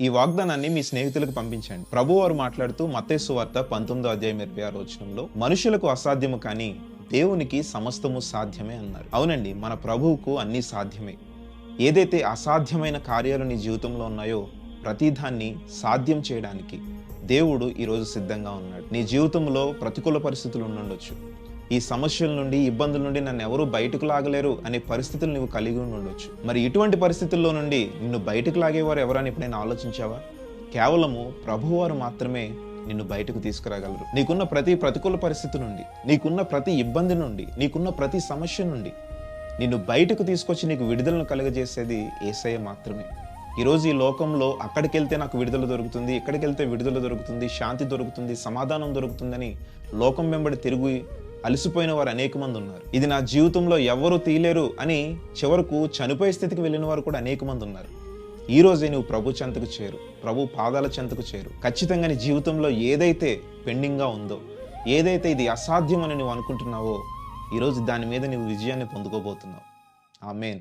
ఈ వాగ్దానాన్ని మీ స్నేహితులకు పంపించండి. ప్రభు వారు మాట్లాడుతూ మతేసు వార్త పంతొమ్మిదో అధ్యాయం ఇరవై ఆరు వచనంలో మనుషులకు అసాధ్యము కానీ దేవునికి సమస్తము సాధ్యమే అన్నారు. అవునండి మన ప్రభువుకు అన్నీ సాధ్యమే. ఏదైతే అసాధ్యమైన కార్యాలు నీ జీవితంలో ఉన్నాయో ప్రతిదాన్ని సాధ్యం చేయడానికి దేవుడు ఈరోజు సిద్ధంగా ఉన్నాడు. నీ జీవితంలో ప్రతికూల పరిస్థితులు ఉండుండొచ్చు. ఈ సమస్యల నుండి ఇబ్బందుల నుండి నన్ను ఎవరు బయటకు లాగలేరు అనే పరిస్థితులు నువ్వు కలిగి ఉండి ఉండొచ్చు. మరి ఇటువంటి పరిస్థితుల్లో నుండి నిన్ను బయటకు లాగేవారు ఎవరని ఎప్పుడైనా ఆలోచించావా? కేవలము ప్రభువారు మాత్రమే నిన్ను బయటకు తీసుకురాగలరు. నీకున్న ప్రతి ప్రతికూల పరిస్థితి నుండి నీకున్న ప్రతి ఇబ్బంది నుండి నీకున్న ప్రతి సమస్య నుండి నిన్ను బయటకు తీసుకొచ్చి నీకు విడుదలను కలుగజేసేది ఏసయ్య మాత్రమే. ఈరోజు ఈ లోకంలో అక్కడికి వెళ్తే నాకు విడుదల దొరుకుతుంది ఇక్కడికి వెళ్తే విడుదల దొరుకుతుంది శాంతి దొరుకుతుంది సమాధానం దొరుకుతుందని లోకం వెంబడి తిరుగు అలసిపోయిన వారు అనేక మంది ఉన్నారు. ఇది నా జీవితంలో ఎవరు తీయలేరు అని చివరకు చనిపోయే స్థితికి వెళ్ళిన వారు కూడా అనేక మంది ఉన్నారు. ఈ రోజే నువ్వు ప్రభు చెంతకు చేరు ప్రభు పాదాల చెంతకు చేరు. ఖచ్చితంగా నీ జీవితంలో ఏదైతే పెండింగ్గా ఉందో ఏదైతే ఇది అసాధ్యం అని నువ్వు అనుకుంటున్నావో ఈరోజు దాని మీద నువ్వు విజయాన్ని పొందుకోబోతున్నావు. ఆ మెయిన్